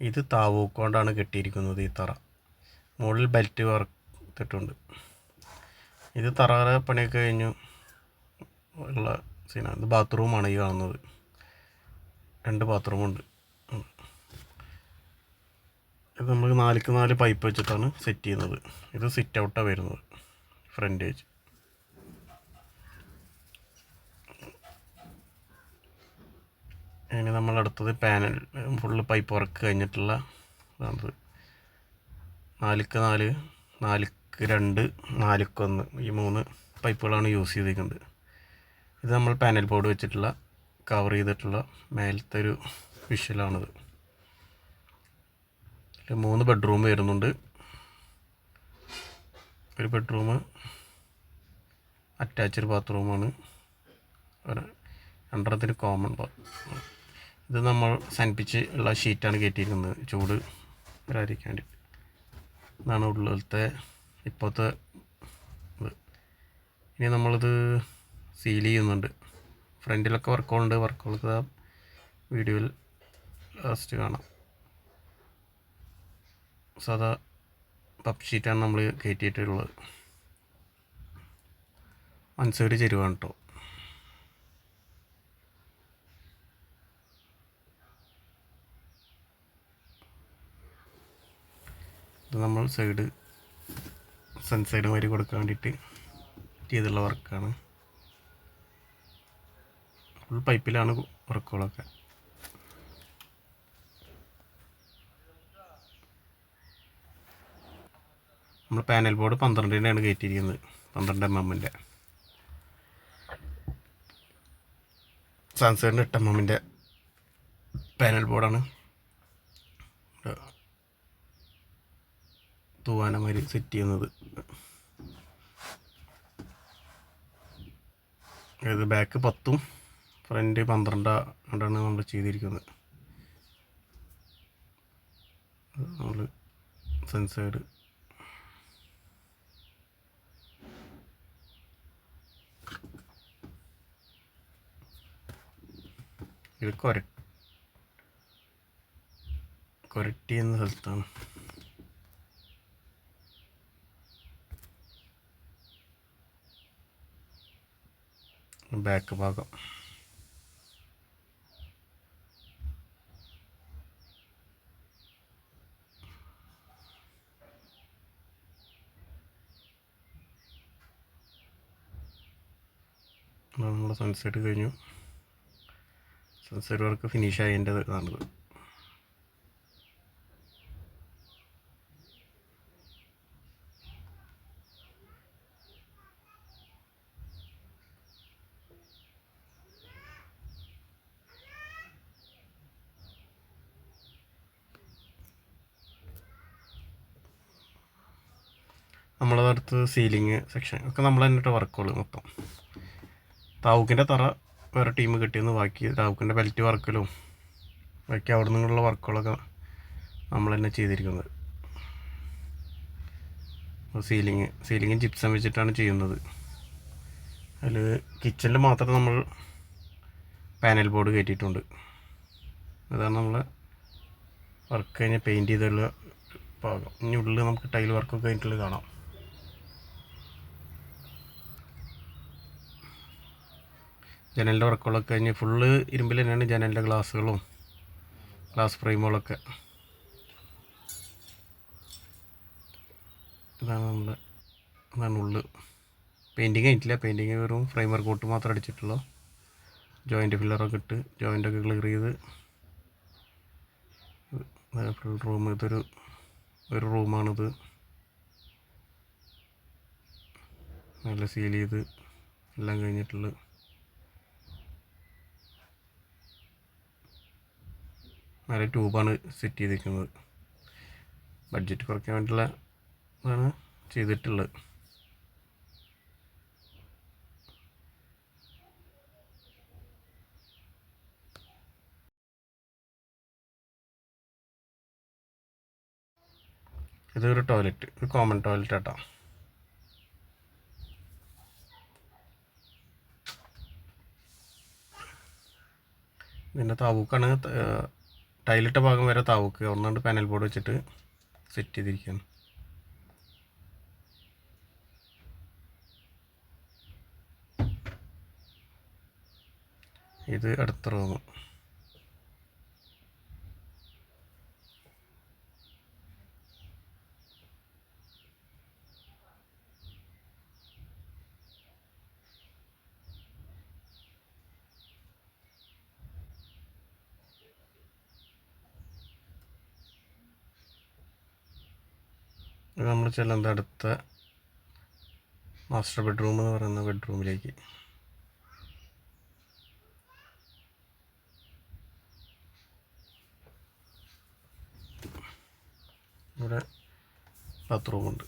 ഇത് താവൂക്കൊണ്ടാണ് കെട്ടിയിരിക്കുന്നത് ഈ തറ. മുകളിൽ ബെൽറ്റ് വറുത്തിട്ടുണ്ട്. ഇത് തറ പണിയൊക്കെ കഴിഞ്ഞു ഉള്ള സീനാണ്. ഇത് ബാത്റൂമാണ് ഈ കാണുന്നത്. രണ്ട് ബാത്റൂമുണ്ട്. ഇത് നമ്മൾ നാലിക്ക് നാല് പൈപ്പ് വെച്ചിട്ടാണ് സെറ്റ് ചെയ്യുന്നത്. ഇത് സിറ്റ് ഔട്ടാണ് വരുന്നത്. ഫ്രണ്ടേജ്. ഇനി നമ്മൾ അടുത്തത് പാനൽ ഫുള്ള് പൈപ്പ് വർക്ക് കഴിഞ്ഞിട്ടുള്ള ഇതാണത്. നാലിക്ക് നാല് നാലിക്ക് രണ്ട് നാലിക്ക് ഒന്ന് ഈ മൂന്ന് പൈപ്പുകളാണ് യൂസ് ചെയ്തിരിക്കുന്നത്. ഇത് നമ്മൾ പാനൽ ബോർഡ് വെച്ചിട്ടുള്ള കവർ ചെയ്തിട്ടുള്ള മേലത്തെ ഒരു വിഷ്വലാണിത് മൂന്ന് ബെഡ്റൂം വരുന്നുണ്ട്. ഒരു ബെഡ്റൂം അറ്റാച്ച്ഡ് ബാത്റൂമാണ്. രണ്ടെണ്ണത്തിന് കോമൺ ബാത്ത് ഇത് നമ്മൾ സൻപിച്ച് ഉള്ള ഷീറ്റാണ് കയറ്റിയിരിക്കുന്നത്. ചൂട് വരാതിരിക്കാൻ വേണ്ടി. ഇതാണ് ഉള്ളിലത്തെ ഇപ്പോഴത്തെ ഇത്. ഇനി നമ്മളിത് സീൽ ചെയ്യുന്നുണ്ട്. ഫ്രണ്ടിലൊക്കെ വർക്കുകളുണ്ട്. വർക്കുകളൊക്കെ വീഡിയോയിൽ ലാസ്റ്റ് കാണാം. സാധാ പപ്പ് ഷീറ്റാണ് നമ്മൾ കയറ്റിയിട്ടുള്ളത്. സൈഡ് ചെരുവാണ് കേട്ടോ ഇത് നമ്മൾ സൈഡ് സൺ സൈഡ് വരി കൊടുക്കാൻ വേണ്ടിയിട്ട് ചെയ്തുള്ള വർക്കാണ്. ഫുൾ പൈപ്പിലാണ് വർക്കുകളൊക്കെ നമ്മൾ പാനൽ ബോർഡ് പന്ത്രണ്ടിന്റെയാണ് കയറ്റിയിരിക്കുന്നത്. പന്ത്രണ്ട് എം എമ്മിന്റെ സാംസങ്ങിന്റെ എട്ട് എം എമ്മിന്റെ പാനൽ ബോർഡാണ് തൂവാനമാതിരി സെറ്റ് ചെയ്യുന്നത്. അതായത് ബാക്ക് പത്തും ഫ്രണ്ട് പന്ത്രണ്ടാണ് നമ്മൾ ചെയ്തിരിക്കുന്നത്. നമ്മൾ സെൻസേഡ് ഇത് കൊര കൊരട്ടി എന്ന സ്ഥലത്താണ്. ബാക്ക് ഭാഗം. നമ്മുടെ സൺസെറ്റ് കഴിഞ്ഞു. സൺസെറ്റ് വർക്ക് ഫിനിഷ് ആയതിന്റെ ഇതാണിത് നമ്മളത് അടുത്ത് സീലിങ് സെക്ഷൻ ഒക്കെ നമ്മൾ തന്നെ വർക്കുകൾ മൊത്തം. താവൂക്കിന്റെ തറ വേറെ ടീം കിട്ടിയെന്ന് ബാക്കി താവൂക്കിന്റെ ബെൽറ്റ് വർക്കലും ബാക്കി അവിടെ നിന്നുള്ള വർക്കുകളൊക്കെ നമ്മൾ തന്നെ ചെയ്തിരിക്കുന്നത്. സീലിങ് സീലിങ് ജിപ്സം വെച്ചിട്ടാണ് ചെയ്യുന്നത്. അതിൽ കിച്ചണിൽ മാത്രം നമ്മൾ പാനൽ ബോർഡ് കയറ്റിയിട്ടുണ്ട് അതാണ് നമ്മൾ വർക്ക് കഴിഞ്ഞ് പെയിന്റ് ചെയ്തുള്ള ഭാഗം. ഇനി ഉള്ളിൽ നമുക്ക് ടൈൽ വർക്കൊക്കെ കഴിഞ്ഞിട്ടുള്ളത് കാണാം. ജനലിന്റെ വർക്കുകളൊക്കെ കഴിഞ്ഞ് ഫുള്ള് ഇരുമ്പിൽ തന്നെയാണ് ജനലിന്റെ ഗ്ലാസ്സുകളും ഗ്ലാസ് ഫ്രെയിമുകളൊക്കെ. ഇതാണ് നമ്മുടെ ഇതാണ് ഉള്ളു. പെയിന്റിങ് കഴിഞ്ഞിട്ടില്ല. പെയിന്റിങ് വെറും ഫ്രെയിമർ കോട്ട് മാത്രം അടിച്ചിട്ടുള്ളൂ. ജോയിന്റ് ഫില്ലറൊക്കെ ഇട്ട് ജോയിന്റൊക്കെ ക്ലിയർ ചെയ്ത് ഫുൾ റൂം ഇതൊരു ഒരു റൂമാണിത് നല്ല സീൽ ചെയ്ത് എല്ലാം കഴിഞ്ഞിട്ടുള്ളത്. നല്ല ട്യൂബാണ് സെറ്റ് ചെയ്തിരിക്കുന്നത്. ബഡ്ജറ്റ് കുറയ്ക്കാൻ വേണ്ടിയുള്ള ഇതാണ് ചെയ്തിട്ടുള്ളത്. ഇതൊരു ടോയ്ലറ്റ് ഒരു കോമൺ ടോയ്ലറ്റ് ആട്ടോ. ഇതിന്റെ താവൂക്കാണ് ടൈലിട്ട ഭാഗം വരെ താവുക്ക്. ഒന്നുകൊണ്ട് പാനൽ ബോർഡ് വെച്ചിട്ട് സെറ്റ് ചെയ്തിരിക്കുകയാണ് ഇത് അടുത്ത റൂം നമ്മൾ ചെല്ലുന്നത് അടുത്ത മാസ്റ്റർ ബെഡ്റൂം എന്ന് പറയുന്ന ബെഡ്റൂമിലേക്ക് ഇവിടെ ബാത്റൂമുണ്ട്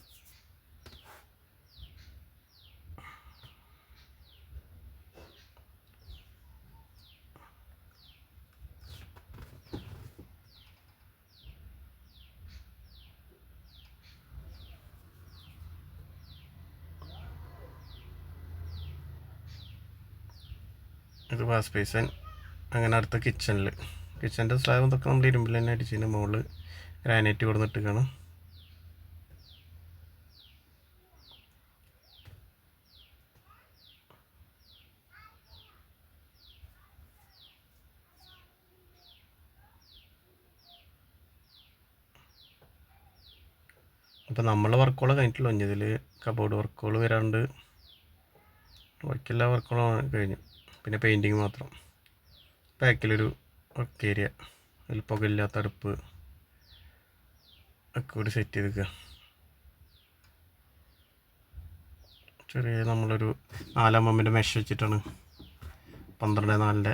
ഇത് വാഷ് ബേസൻ അങ്ങനെ അടുത്ത കിച്ചണിൽ കിച്ചന്റെ സ്ലാബ് ഇതൊക്കെ നമ്മൾ ഇരുമ്പിൽ തന്നെ അടിച്ചതിന് മുകളിൽ ഗ്രാനൈറ്റ് കൊടുത്തിട്ടാണ് അപ്പോൾ നമ്മളെ വർക്കുകൾ കഴിഞ്ഞിട്ടില്ല. ഇതിൽ കബോർഡ് വർക്കുകൾ വരാണ്ട് ബാക്കിയെല്ലാ വർക്കുകളും കഴിഞ്ഞു. പിന്നെ പെയിന്റിങ് മാത്രം. ബാക്കിലൊരു വർക്ക് ഏരിയ അതിൽ പുകയില്ലാത്ത അടുപ്പ് ഒക്കെ കൂടി സെറ്റ് ചെയ്തേക്കുക ചെറിയ നമ്മളൊരു നാലാം പമ്പിന്റെ മെഷ് വെച്ചിട്ടാണ്. പന്ത്രണ്ട് നാലിന്റെ